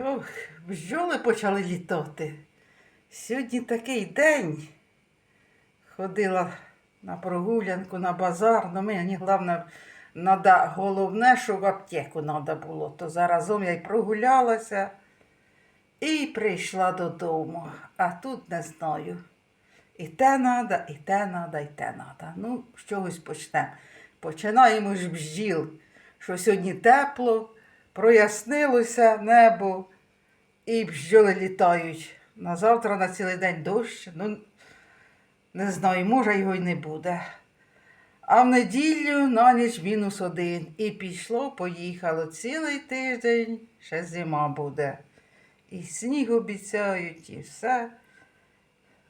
Ох, бджоли почали літати. Сьогодні такий день. Ходила на прогулянку, на базар. Ну, мені головне, надо, головне, що в аптеку треба було. То заразом я й прогулялася і прийшла додому. А тут не знаю. І те надо, і те надо, і те надо. Ну, з чогось почнемо. Починаємо ж бджіл, що сьогодні тепло, прояснилося небо, і бджоли літають. На завтра на цілий день дощ. Ну, не знаю, може його й не буде. А в неділю на ніч мінус один. І пішло, поїхало цілий тиждень, ще зима буде. І сніг обіцяють, і все.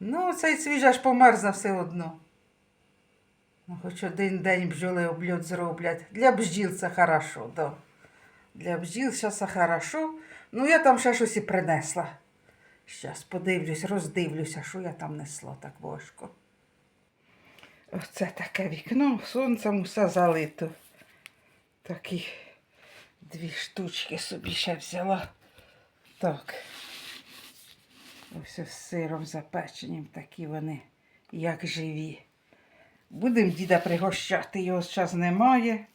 Ну, цей свіж аж померзне все одно. Ну, хоч один день бджоли обльот зроблять. Для бджіл це хорошо, да. Для бджіл це хорошо. Ну, я там ще щось і принесла. Щас подивлюсь, роздивлюся, що я там несла так важко. Оце таке вікно, сонцем усе залито. Такі дві штучки собі ще взяла. Так. Ось з сиром запеченим такі вони, як живі. Будемо діда пригощати, його зараз немає.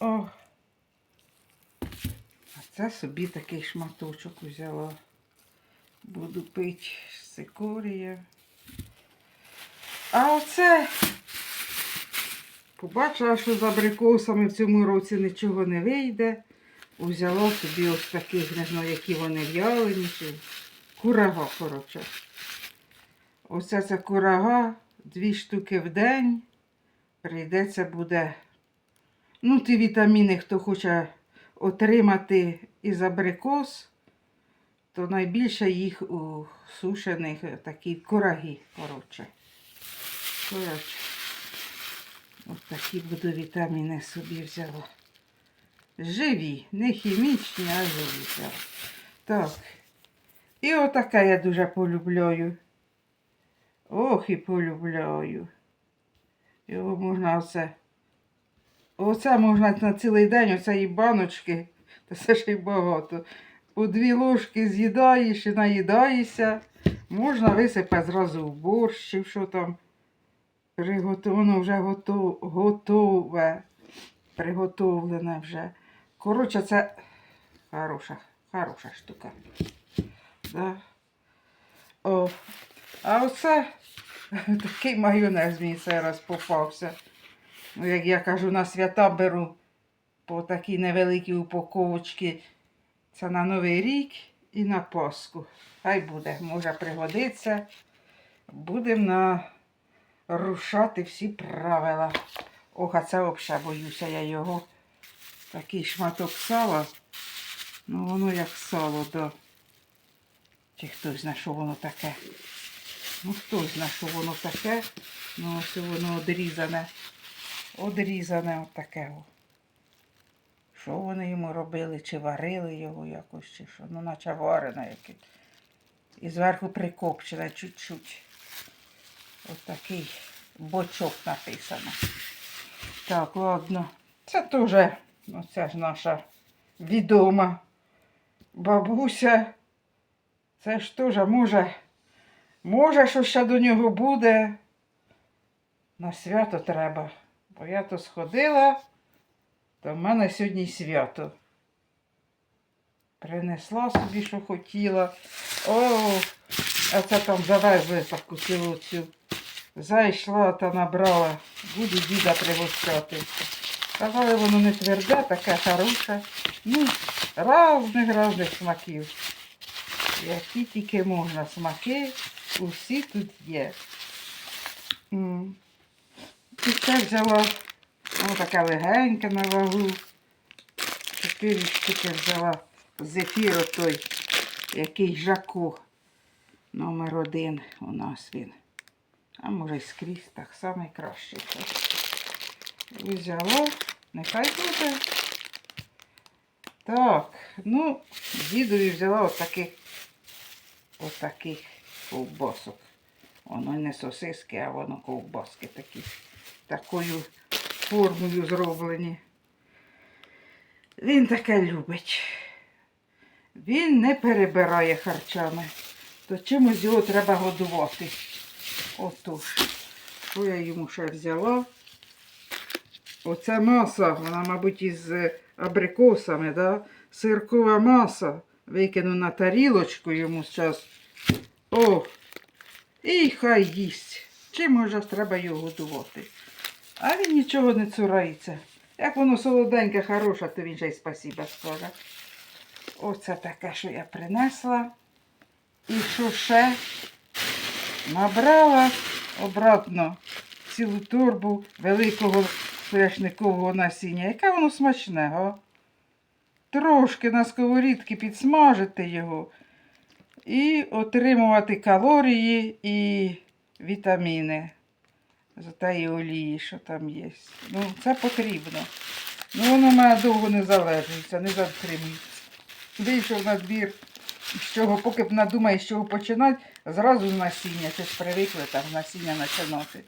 О. Це собі такий шматочок взяла. Буду пити з цикорія. А оце побачила, що з абрикосами в цьому році нічого не вийде. Взяла собі ось таких, не знаю, які вони в'ялені. чи Курага, коротше. Оце це курага, дві штуки в день. Прийдеться буде. Ну, ті вітаміни, хто хоче отримати із абрикос, то найбільше їх у сушених такі кураги, коротше. Коротше. Ось такі буду вітаміни собі взяла. Живі, не хімічні, а живі взяла. Так. І отаке я дуже полюбляю. Ох, і полюбляю. Його можна оце. Оце можна на цілий день, оце і баночки, та це ще й багато. По дві ложки з'їдаєш і наїдаєшся. Можна висипати зразу в борщ, чи що там. Приготовлено вже готов, готове. Приготовлене вже. Коротше, це хороша, хороша штука. Да. О, а оце такий майонез мені цей раз попався. Ну, як я кажу, на свята беру по такій невеликій упаковочці. Це на Новий рік і на Пасху. Хай буде, може пригодиться. Будемо нарушати всі правила. Ох, а це взагалі боюся я його. Такий шматок сала. Ну, воно як сало, да. Чи хтось знає, що воно таке. Ну, хтось знає, що воно таке. Ну, ось воно одрізане. Одрізане отаке. Що вони йому робили? Чи варили його якось, чи що? Ну, наче варене якесь. І зверху прикопчене чуть-чуть. Ось такий бочок написано. Так, ладно. Це теж, ну це ж наша відома бабуся. Це ж теж може, може, що ще до нього буде. На свято треба. Бо я то сходила, то в мене сьогодні свято. Принесла собі, що хотіла. О, а це там завезли таку цю. Зайшла та набрала. Буду діда пригощати. Казали, воно не тверде, таке хороше. Ну, разних разних смаків. Які тільки можна смаки, усі тут є. М. І це взяла воно таке легеньке на вагу. Чотири штуки взяла зефір той, який жаку. Номер один у нас він. А може скрізь так краще. Взяла, нехай буде. Так, ну, дідові взяла отаких отаких ковбасок. Воно не сосиски, а воно ковбаски такі. Такою формою зроблені. Він таке любить. Він не перебирає харчами. То чимось його треба годувати. Отож. Що я йому ще взяла? Оце маса, вона, мабуть, із е, абрикосами, да? сиркова маса. Викину на тарілочку йому зараз. О! І хай їсть. Чим може треба його годувати? А він нічого не цурається. Як воно солоденьке, хороше, то він ще й спасіба скаже. Оце таке, що я принесла. І що ще? Набрала обратно цілу торбу великого соняшникового насіння. Яке воно смачне, га? Трошки на сковорідки підсмажити його і отримувати калорії і вітаміни з тієї олії, що там є. Ну, це потрібно. Ну, воно мене довго не залежується, не затримується. Вийшов на двір, з чого, поки б надумає, з чого починати, зразу з насіння. Ж привикли там з насіння починати.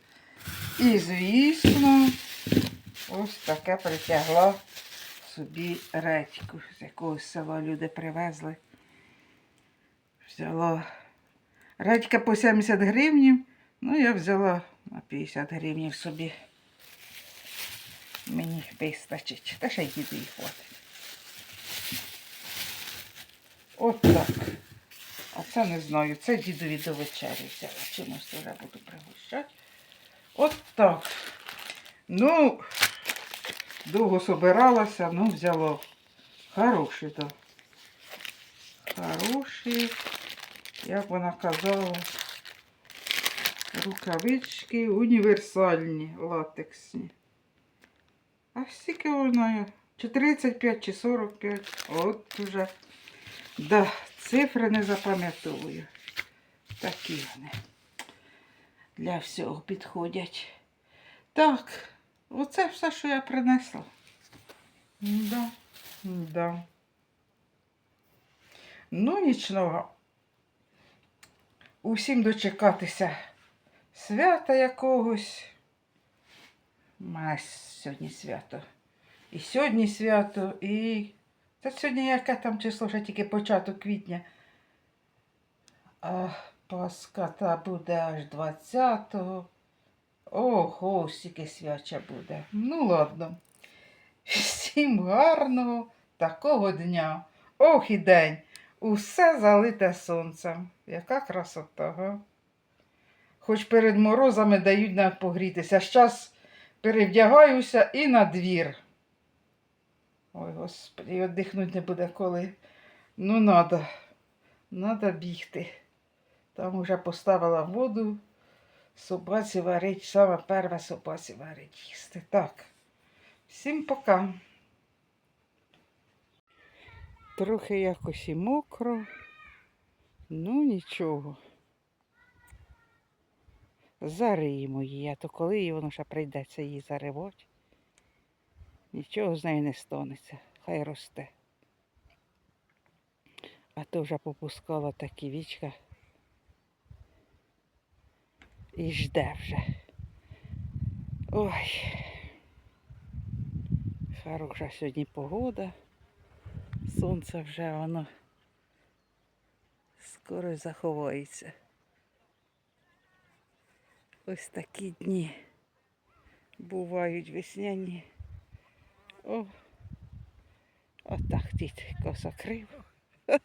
І, звісно, ось таке притягла собі редьку, з якогось села люди привезли. Взяла редька по 70 гривнів, ну я взяла на 50 гривнів собі. Мені вистачить. Та ще й діду і хватить. От так. А це не знаю. Це дідові до вечері взяла. Чимось вже буду пригощати. От так. Ну, довго собиралася, ну взяла. Хороші, так. Хороші, як вона казала, рукавички універсальні, латексні. А скільки вона? Чи 35, чи 45. От уже. Да, цифри не запам'ятовую. Такі вони. Для всього підходять. Так, оце все, що я принесла. Да, да. Ну, нічного. Усім дочекатися свята якогось. Має сьогодні свято. І сьогодні свято, і. Та сьогодні яке там число, вже тільки початок квітня. А Пасха та буде аж 20-го. Ого, стільки свяча буде. Ну, ладно. Всім гарного такого дня. Ох і день. Усе залите сонцем. Яка красота, га? Хоч перед морозами дають нам погрітися. Щас перевдягаюся і на двір. Ой, господи, віддихнути не буде коли. Ну, надо. Надо бігти. Там уже поставила воду. Собаці варить, саме перше собаці варить їсти. Так. Всім пока. Трохи якось і мокро. Ну нічого. Зариємо її, а то коли їй воно ще прийдеться її заривати. Нічого з нею не станеться. Хай росте. А то вже попускала такі вічка. І жде вже. Ой. Хороша сьогодні погода. Сонце вже воно скоро заховається. Ось такі дні бувають весняні. О, отак дід косокрив.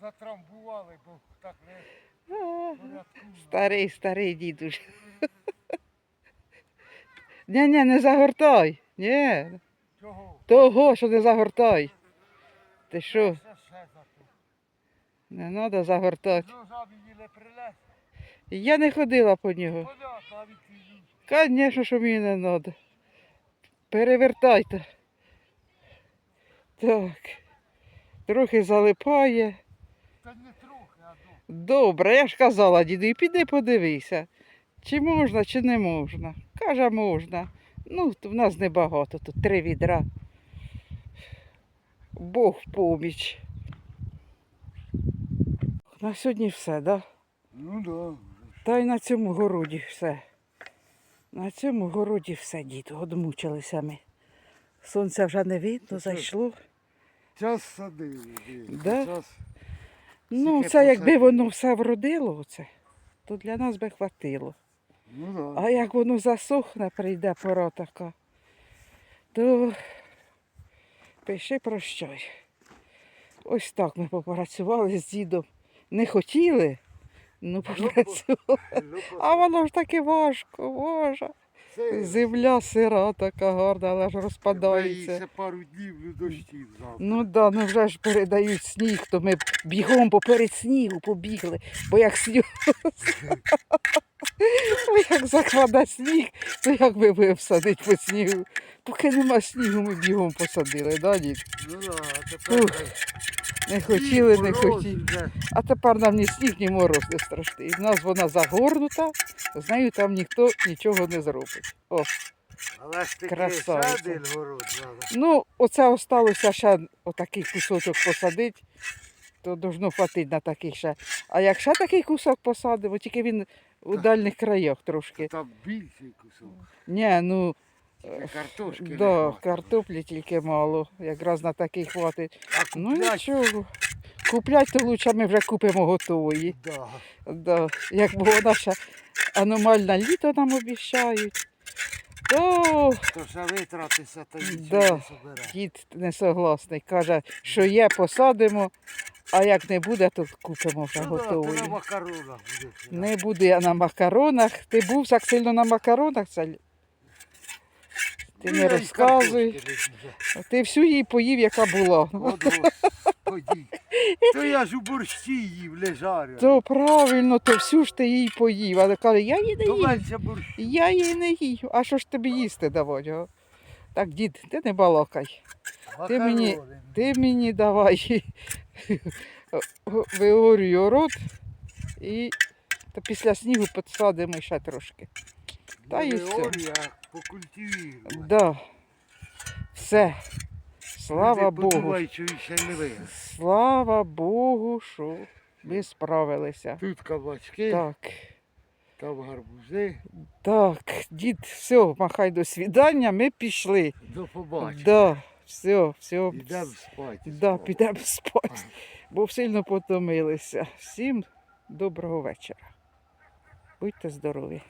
Затрамбували, бо так не Старий, старий дід уже. Ні, ні, не загортай. Ні. Чого? Того, що не загортай. Ти що? Не треба загортати. Прилез. Я не ходила по нього. Звісно, що мені не треба. Перевертайте. Так. Трохи залипає. Та не трохи, а до. Добре, я ж казала, діду, піди подивися, чи можна, чи не можна. Каже, можна. Ну, в нас небагато, тут три відра. Бог в поміч. На сьогодні все, да? Ну да. Та й на цьому городі все. На цьому городі все, діду, одмучилися ми. Сонця вже не видно, Це зайшло. час садили. Да? Час. Ну, це якби воно все вродило, оце, то для нас би хватило. Ну да. А як воно засохне, прийде пора така, то пиши прощай. Ось так ми попрацювали з дідом. Не хотіли, ну попрацювали. Ну, А воно ж таки важко, боже. Земля сира така гарна, але ж розпадається. пару днів ну, дощів завтра. Ну да, ну вже ж передають сніг, то ми бігом поперед снігу побігли, бо як сніг. Бо як закладе сніг, то як би ви всадить по снігу. Поки нема снігу, ми бігом посадили, да, дід? Ну да, тепер Не хотіли, не хотіли. А тепер нам ні сніг, ні мороз не страшний. В нас вона загорнута, з нею там ніхто нічого не зробить. О, Але ж таки Красавиця. один город треба. ну, оце осталося ще отакий кусочок посадити, то должно хватити на такий ще. А як ще такий кусок посадимо, тільки він у Так. дальніх краях трошки. Там більший кусок. Ні, ну картошки да, картоплі тільки мало, якраз на такий хватить. А Ну куплять- нічого. Куплять то лучше ми вже купимо готової. Да. Да. Як бо вона ще аномальне літо нам обіцяють. То То ще витратися, то нічого Да. не собере. дід не согласний. Каже, що є, посадимо, а як не буде, то купимо вже Ну, да, ти готової. на макаронах будеш. Не буде я на макаронах. Ти був так сильно на макаронах, це... Ти не розказуй. Ти всю її поїв, яка була. От. То я ж у борщі їв, лежарю. То правильно, то всю ж ти її поїв. Але каже, я її не їв. Я її не їв. А що ж тобі їсти давати? Так, дід, ти не балакай. Ти мені- Ти мені давай виорюю рот і та після снігу підсадимо ще трошки. Та і все. Теорія. Да. Все. Слава Богу. ще не. Слава Богу, що ми справилися. Тут кабачки, Так, там гарбузи. так, дід, все, махай до свідання, ми пішли. До побачення. Да, все, все. Йдемо спати. Да, підемо спати, бо сильно потомилися. Всім доброго вечора. Будьте здорові.